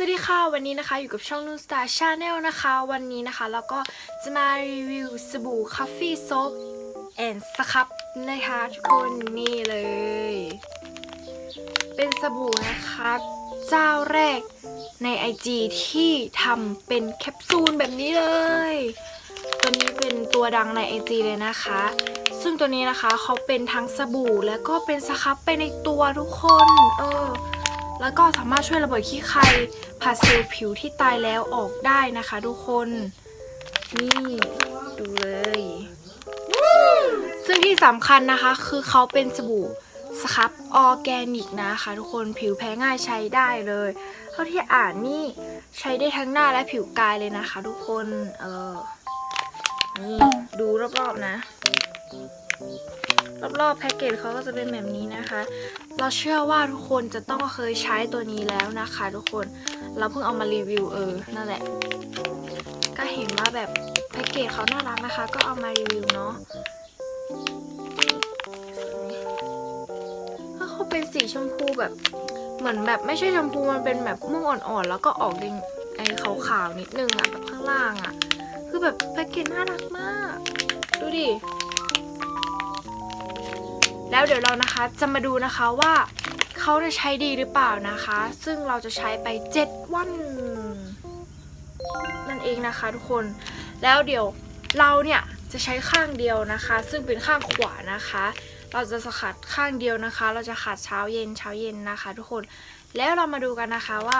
สวัสดีค่ะ วันนี้นะคะอยู่กับช่องนูสตาร์ชาแนลนะคะ วันนี้นะคะเราก็จะมารีวิวสบู่คาฟฟี่โซฟแอนสครับนะคะทุกคนนี่เลย เป็นสบู่นะคะ เจ้าแรกใน IG ที่ทำเป็นแคปซูลแบบนี้เลยตัวนี้เป็นตัวดังใน IG เลยนะคะ ซึ่งตัวนี้นะคะเขาเป็นทั้งสบู่แล้วก็เป็นสครับไปในตัวทุกคน เออ แล้วก็สามารถช่วยระเบิดขี้ใครผัดเซลล์ผิวที่ตายแล้วออกได้นะคะทุกคน นี่ดูเลย ซึ่งที่สำคัญนะคะ คือเขาเป็นสบู่สครับออร์แกนิกนะคะทุกคนผิวแพ้ง่ายใช้ได้เลยเท่าที่อ่านนี่ใช้ได้ทั้งหน้าและผิวกายเลยนะคะทุกคน เออนี่ดูรอบๆนะ รอบๆแพ็กเกจเขาก็จะเป็นแบบนี้นะคะ เราเชื่อว่าทุกคนจะต้องเคยใช้ตัวนี้แล้วนะคะ ทุกคน เราเพิ่งเอามารีวิวเออ นั่นแหละ ก็เห็นว่าแบบแพ็กเกจเขาน่ารักนะคะ ก็เอามารีวิวเนาะถ้าเขาเป็นสีชมพูแบบเหมือนแบบไม่ใช่ชมพูมันเป็นแบบม่วงอ่อนๆ แล้วก็ออกแดงไอ้ขาวๆนิดนึงอะแบบข้างล่างอะคือแบบแพ็กเกจน่ารักมาก ดูดิ แล้วเดี๋ยวเรานะคะจะมาดูนะคะว่าเขาจะใช้ดีหรือเปล่านะคะ ซึ่งเราจะใช้ไป 7 วัน นั่นเองนะคะทุกคน แล้วเดี๋ยวเราเนี่ยจะใช้ข้างเดียวนะคะ ซึ่งเป็นข้างขวานะคะ เราจะสกัดข้างเดียวนะคะ เราจะขัดเช้าเย็นเช้าเย็นนะคะ ทุกคน แล้วเรามาดูกันนะคะว่า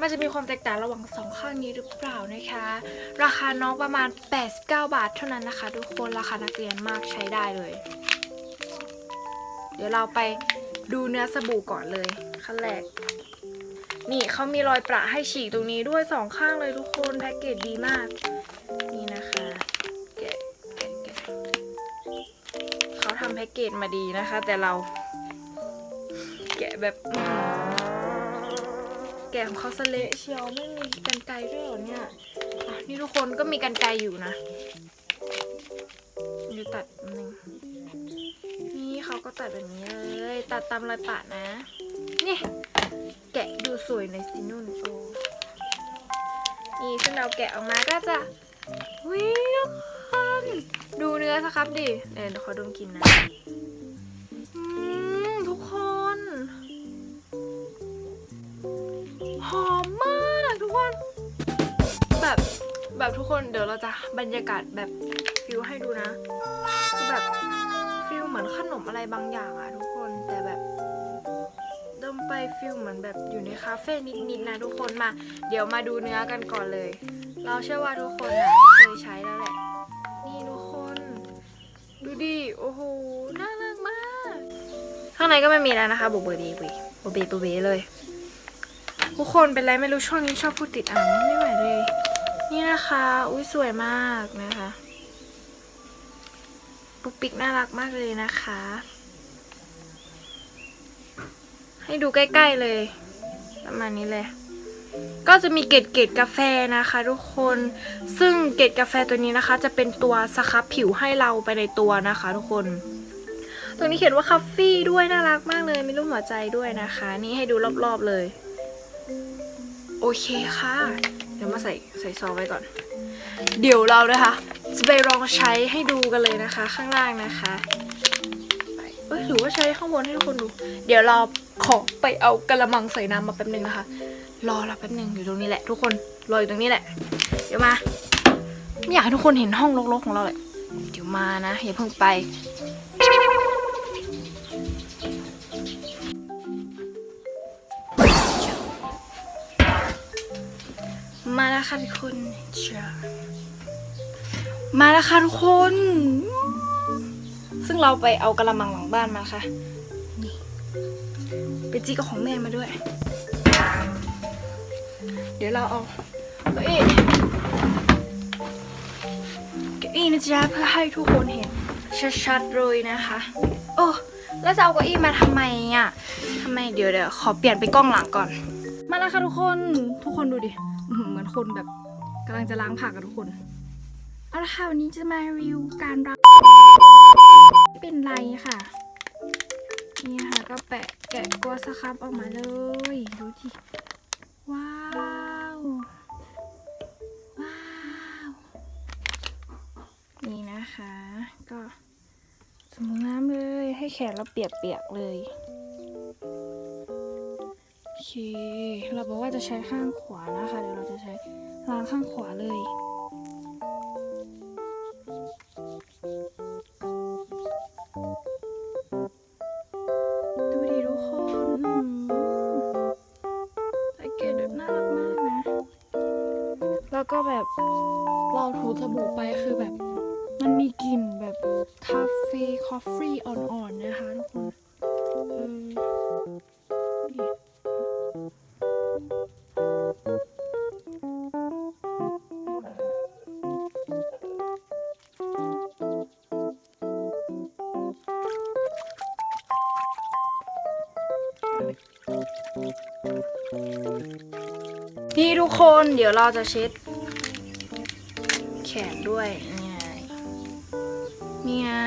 มันจะมีความแตกต่างระหว่างสองข้างนี้หรือเปล่านะคะ ราคาน้องประมาณ 89 บาทเท่านั้นนะคะ ทุกคน ราคานักเรียนมากใช้ได้เลย เดี๋ยวเราไปดูเนื้อสบู่ก่อนเลยขั้นแรก นี่เขามีรอยประให้ฉีกตรงนี้ด้วยสองข้างเลยทุกคนแพ็กเกจดีมาก นี่นะคะแกะแกะแกะเขาทำแพ็กเกจมาดีนะคะ แต่เรา แกะแบบแกะของเขาสเละเชียวไม่มีกันไกรด้วยเหรอเนี่ยนี่ทุกคนก็มีกันไกรอยู่นะ ตัดแบบนี้เลย ตัดตามรอยปะนะนี่แกะดูสวยในสินุ่นโอ้นี่ซึ่งเราแกะออกมาก็จะวิทุกคนดูเนื้อสักครับดิเดี๋ยวเขอดมกินนะทุกคน หอมมากทุกคน แบบแบบทุกคนเดี๋ยวเราจะบรรยากาศแบบฟิลให้ดูนะคือแบบ เหมือนขนมอะไรบางอย่างอะทุกคนแต่แบบดมไปฟิลเหมือนแบบอยู่ในคาเฟ่นิดๆนะทุกคนมา เดี๋ยวมาดูเนื้อกันก่อนเลย เราเชื่อว่าทุกคนอะเคยใช้แล้วแหละ นี่ทุกคน ดูดิโอ้โหน่ารักมาก ข้างในก็ไม่มีแล้วนะคะบุบเบอร์ดีบุยบุเบบุเบเลย ทุกคนเป็นไรไม่รู้ช่วงนี้ชอบพูดติดอ่างไม่ไหวเลย นี่นะคะ อุ้ยสวยมากนะคะ ปุ๊กปิ๊กน่ารักมากเลยนะคะ ให้ดูใกล้ ๆเลย ประมาณนี้เลย ก็จะมีเกล็ดเกล็ดกาแฟนะคะทุกคน ซึ่งเกล็ดกาแฟตัวนี้นะคะ จะเป็นตัวสครับผิวให้เราไปในตัวนะคะทุกคนตรงนี้เขียนว่าคาเฟ่ด้วยน่ารักมากเลย มีรูปหัวใจด้วยนะคะ นี่ให้ดูรอบๆเลย โอเคค่ะ เดี๋ยวมาใส่ใส่ซองไว้ก่อน เดี๋ยวเรานะคะ จะไปลองใช้ให้ดูกันเลยนะคะ ข้างล่างนะคะเอ้ยหรือว่าใช้ข้างบนให้ทุกคนดู เดี๋ยวเราขอไปเอากระมังใส่น้ำมาแป๊บนึงนะคะ รอเราแป๊บนึงอยู่ตรงนี้แหละทุกคน รออยู่ตรงนี้แหละ เดี๋ยวมา ไม่อยากให้ทุกคนเห็นห้องรกๆของเราเลย เดี๋ยวมานะอย่าเพิ่งไปมาแล้วค่ะทุกคนจ้า มาแล้วค่ะทุกคน ซึ่งเราไปเอากระมังหลังบ้านมาค่ะ นี่ไปจีกับของแม่มาด้วย เดี๋ยวเราเอาเก้าอี้เก้าอี้นะจ๊ะเพื่อให้ทุกคนเห็นชัดๆเลยนะคะ โอ้แล้วจะเอาเก้าอี้มาทำไมอะทำไมเดี๋ยวเดี๋ยวขอเปลี่ยนไปกล้องหลังก่อน มาแล้วค่ะทุกคน ทุกคนดูดิ เหมือนคนแบบกำลังจะล้างผักกับทุกคน เอาละค่ะวันนี้จะมารีวิวการรับเป็นไรค่ะ นี่ค่ะก็แปะแกะกัวสครับออกมาเลย ดูดิว้าว ว้าว นี่นะคะ ก็สมน้ำเลยให้แขนเราเปียกๆเลยโอเค เราบอกว่าจะใช้ข้างขวานะคะ เดี๋ยวเราจะใช้ล้างข้างขวาเลย แล้วก็แบบเราถูสบู่ไปคือแบบ มันมีกลิ่นแบบคาเฟ่คอฟฟี่อ่อนๆนะคะทุกคนนี่ทุกคนเดี๋ยวเราจะเช็ด แขนด้วยนี่ไงนี่นะ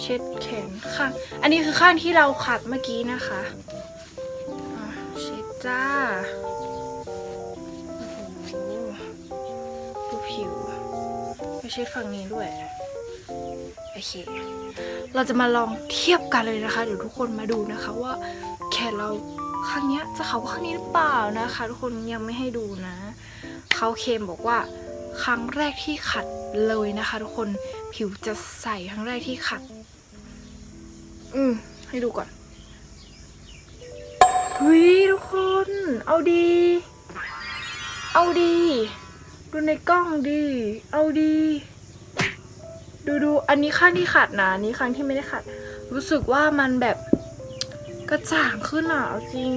เช็ดแขนข้างอันนี้คือข้างที่เราขัดเมื่อกี้นะคะเช็ดจ้าดูผิวไปเช็ดฝั่งนี้ด้วยโอเค เราจะมาลองเทียบกันเลยนะคะ เดี๋ยวทุกคนมาดูนะคะว่าแขนเราข้างนี้จะขาวกว่าข้างนี้หรือเปล่านะคะ ทุกคนยังไม่ให้ดูนะ เขาเคมบอกว่า ครั้งแรกที่ขัดเลยนะคะทุกคนผิวจะใสครั้งแรกที่ขัด อืมให้ดูก่อนเฮ้ยทุกคน เอาดี เอาดี ดูในกล้องดี เอาดี ดูดูอันนี้ข้างที่ขัดนะอันนี้ครั้งที่ไม่ได้ขัด รู้สึกว่ามันแบบกระจ่างขึ้นอะเอาจริง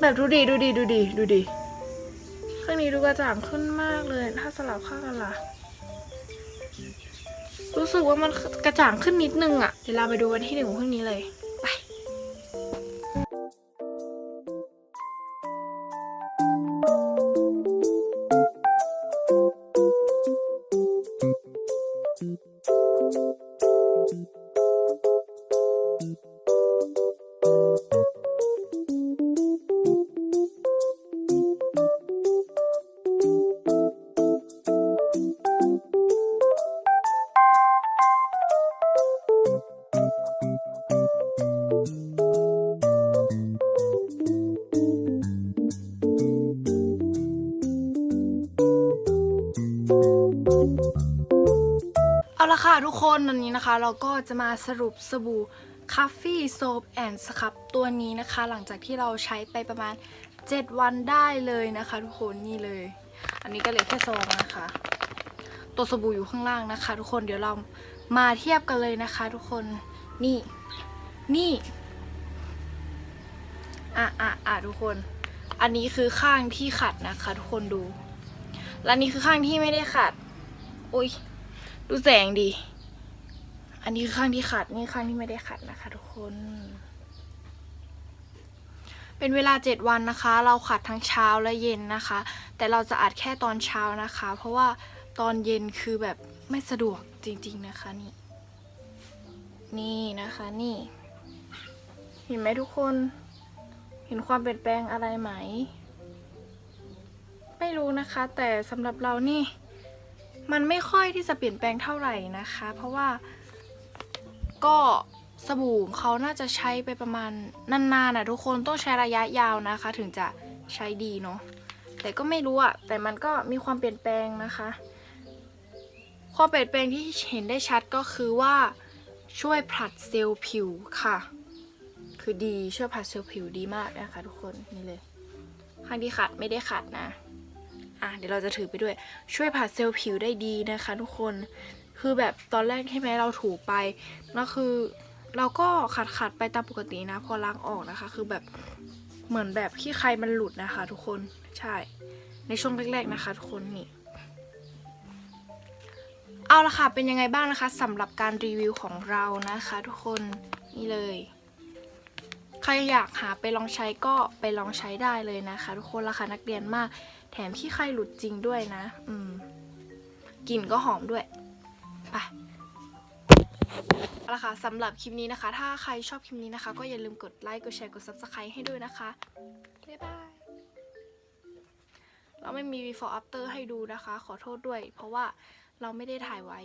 แบบดูดีดูดีดูดีดูดีื่องนี้ดูกระจ่างขึ้นมากเลย ถ้าสลับข้างกันล่ะ รู้สึกว่ามันกระจ่างขึ้นนิดนึงอะ่ะ เดี๋ยวเราไปดูวันที่หนึ่งของพรุ่งนี้เลย ค่ะทุกคนวันนี้นะคะ เราก็จะมาสรุปสบู่คาเฟ่โซฟแอนด์สครับตัวนี้นะคะ หลังจากที่เราใช้ไปประมาณ 7 วันได้เลยนะคะ ทุกคนนี่เลย อันนี้ก็เลือแค่ซองนะคะ ตัวสบู่อยู่ข้างล่างนะคะ ทุกคนเดี๋ยวเรามาเทียบกันเลยนะคะ ทุกคนนี่นี่อะอะอะทุกคน อันนี้คือข้างที่ขัดนะคะ ทุกคนดู และนี่คือข้างที่ไม่ได้ขัด อุ้ย ดูแสงดี อันนี้คือข้างที่ขัด นี่ข้างที่ไม่ได้ขัดนะคะ ทุกคน เป็นเวลาเจ็ดวันนะคะ เราขัดทั้งเช้าและเย็นนะคะ แต่เราจะอัดแค่ตอนเช้านะคะ เพราะว่าตอนเย็นคือแบบไม่สะดวกจริง ๆนะคะนี่ นี่นะคะนี่ เห็นไหมทุกคน เห็นความเปลี่ยนแปลงอะไรไหม ไม่รู้นะคะ แต่สำหรับเรานี่ มันไม่ค่อยที่จะเปลี่ยนแปลงเท่าไหร่นะคะ เพราะว่าก็สบู่เขาน่าจะใช้ไปประมาณนานๆนะทุกคนต้องใช้ระยะยาวนะคะ ถึงจะใช้ดีเนาะแต่ก็ไม่รู้อะแต่มันก็มีความเปลี่ยนแปลงนะคะ ความเปลี่ยนแปลงที่เห็นได้ชัดก็คือว่าช่วยผลัดเซลล์ผิวค่ะ คือดีช่วยผลัดเซลล์ผิวดีมากนะคะทุกคนนี่เลยข้างที่ขัดไม่ได้ขัดนะ อะเดี๋ยวเราจะถือไปด้วยช่วยผัดเซลล์ผิวได้ดีนะคะทุกคนคือแบบตอนแรกใช่ไหมเราถูไปแล้วคือเราก็ขัดขัดๆไปตามปกตินะ พอล้างออกนะคะ คือแบบเหมือนแบบขี้ใครมันหลุดนะคะ ทุกคนใช่ ในช่วงแรก ๆนะคะ ทุกคนนี่เอาละค่ะเป็นยังไงบ้างนะคะสำหรับการรีวิวของเรานะคะ ทุกคนนี่เลย ใครอยากหาไปลองใช้ก็ไปลองใช้ได้เลยนะคะ ทุกคนราคานักเรียนมาก แถมขี้ใครหลุดจริงด้วยนะ อืมกลิ่นก็หอมด้วยไปเอาละค่ะสำหรับคลิปนี้นะคะ ถ้าใครชอบคลิปนี้นะคะ ก็อย่าลืมกดไลค์กดแชร์กด subscribe ให้ด้วยนะคะบ๊ายบายเราไม่มี before after ให้ดูนะคะ ขอโทษด้วย เพราะว่าเราไม่ได้ถ่ายไว้